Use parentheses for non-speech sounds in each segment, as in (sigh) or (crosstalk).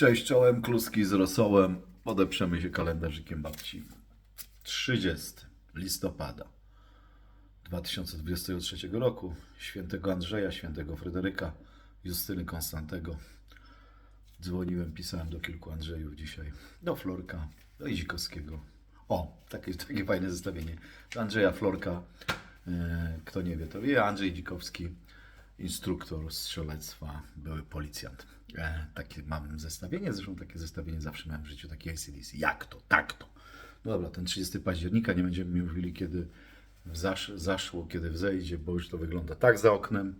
Cześć czołem, kluski z rosołem. Podeprzemy się kalendarzykiem babci. 30 listopada 2023 roku. Świętego Andrzeja, świętego Fryderyka, Justyny Konstantego. Dzwoniłem, pisałem do kilku Andrzejów dzisiaj. Do Florka, do Izikowskiego. O, takie, takie fajne zestawienie. Andrzeja Florka. E, Kto nie wie, to wie. Andrzej Dzikowski, instruktor strzelectwa, były policjant. E, takie mam zestawienie, zresztą takie zestawienie zawsze miałem w życiu, takie ACDC. Jak to? Tak to. No dobra, ten 30 października, nie będziemy mówili kiedy zasz, zaszło, kiedy wzejdzie, bo już to wygląda tak za oknem,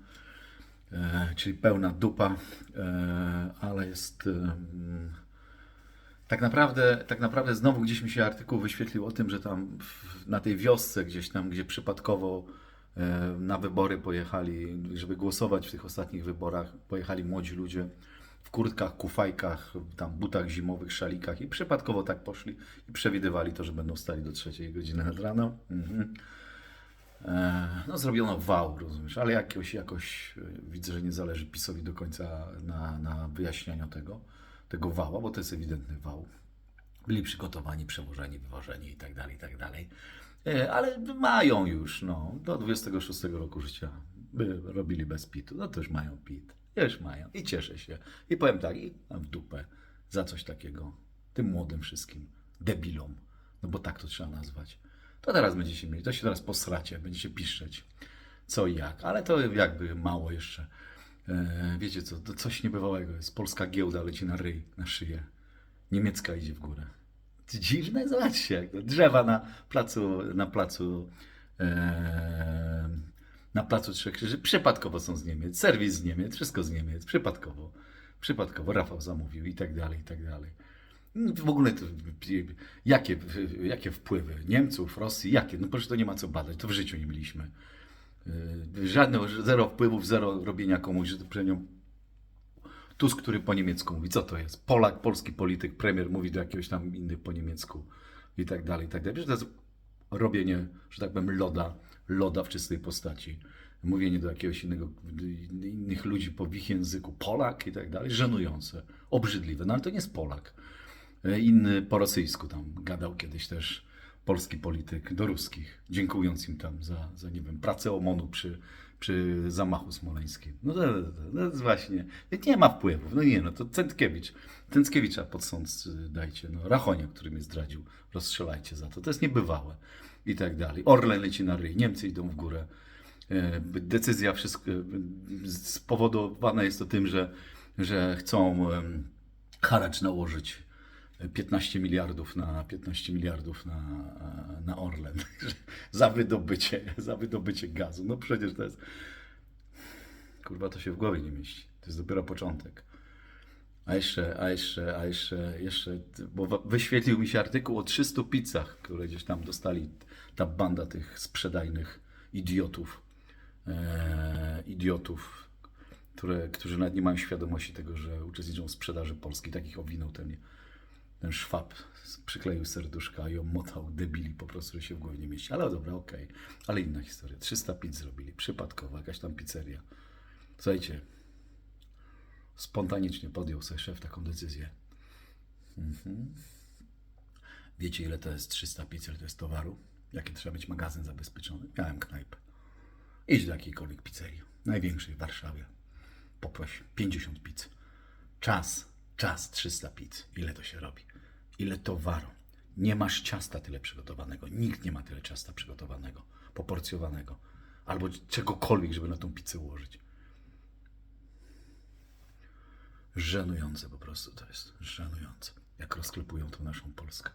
e, czyli pełna dupa, e, ale jest... E, tak naprawdę, tak naprawdę znowu gdzieś mi się artykuł wyświetlił o tym, że tam w, na tej wiosce gdzieś tam, gdzie przypadkowo na wybory pojechali, żeby głosować w tych ostatnich wyborach, pojechali młodzi ludzie w kurtkach, kufajkach, tam butach zimowych, szalikach i przypadkowo tak poszli i przewidywali to, że będą stali do trzeciej godziny nad rano. Mhm. E, No zrobiono wał, rozumiesz, ale jakoś, jakoś e, widzę, że nie zależy PiSowi do końca na, na wyjaśnianiu tego, tego wała, bo to jest ewidentny wał. Byli przygotowani, przewożeni, wywożeni i tak dalej, i tak dalej. E, Ale mają już, no, do 26 roku życia by robili bez pitu. No to już mają pit. Już mają. I cieszę się. I powiem tak, i w dupę za coś takiego. Tym młodym wszystkim. Debilom. No bo tak to trzeba nazwać. To teraz będziecie mieli, to się teraz posracie, będziecie piszczeć co i jak, ale to jakby mało jeszcze. E, wiecie co, to coś niebywałego jest. Polska giełda leci na ryj, na szyję. Niemiecka idzie w górę. Dziwne, zobaczcie, drzewa na placu, na placu, e, na placu Trzech Krzyży przypadkowo są z Niemiec, serwis z Niemiec, wszystko z Niemiec, przypadkowo, przypadkowo, Rafał zamówił i tak dalej, i tak dalej. W ogóle to, jakie, jakie wpływy Niemców, Rosji, jakie? No przecież to nie ma co badać, to w życiu nie mieliśmy. Yy, Żadne, zero wpływów, zero robienia komuś, że to przenią Tusk, który po niemiecku mówi, co to jest? Polak, polski polityk, premier mówi do jakiegoś tam innych po niemiecku i tak dalej, i tak dalej. To jest robienie, że tak powiem, loda, loda w czystej postaci. Mówienie do jakiegoś innego, innych ludzi po ich języku, Polak i tak dalej, żenujące, obrzydliwe. No ale to nie jest Polak. Inny po rosyjsku tam gadał kiedyś też polski polityk do ruskich, dziękując im tam za, za nie wiem, pracę OMON-u przy, przy zamachu smoleńskim. No to, to, to, właśnie, nie ma wpływów, no nie, no to Centkiewicz, Cęckiewicza pod sąd y, dajcie, no Rachonia, który mnie zdradził, rozstrzelajcie za to, to jest niebywałe i tak dalej. Orlen leci na ryj, Niemcy idą w górę. E, Decyzja wszystko, e, spowodowana jest to tym, że, że chcą haracz nałożyć 15 miliardów na 15 miliardów na, na Orlen (laughs) za wydobycie, za wydobycie gazu. No przecież to jest. Kurwa, to się w głowie nie mieści. To jest dopiero początek. A jeszcze, a jeszcze, a jeszcze, jeszcze, bo wyświetlił mi się artykuł o 300 pizzach, które gdzieś tam dostali ta banda tych sprzedajnych idiotów, e, idiotów, które, którzy nawet nie mają świadomości tego, że uczestniczą w sprzedaży Polski. Takich owinął ten, ten szwab, przykleił serduszka i omotał debili po prostu, że się w głowie nie mieści. Ale dobra, okej. Ale inna historia. 300 pizz zrobili, przypadkowo, jakaś tam pizzeria. Słuchajcie, spontanicznie podjął sobie szef taką decyzję. Mhm. Wiecie, ile to jest 300 pizz, ile to jest towaru? Jaki trzeba mieć magazyn zabezpieczony? Miałem knajpę. Idź do jakiejkolwiek pizzerii, największej w Warszawie. Poproś 50 pizz. Czas, czas 300 pizz. Ile to się robi? Ile towaru? Nie masz ciasta tyle przygotowanego. Nikt nie ma tyle ciasta przygotowanego, poporcjowanego. Albo czegokolwiek, żeby na tą pizzę ułożyć. Żenujące po prostu to jest. Żenujące. Jak rozklepują tą naszą Polskę.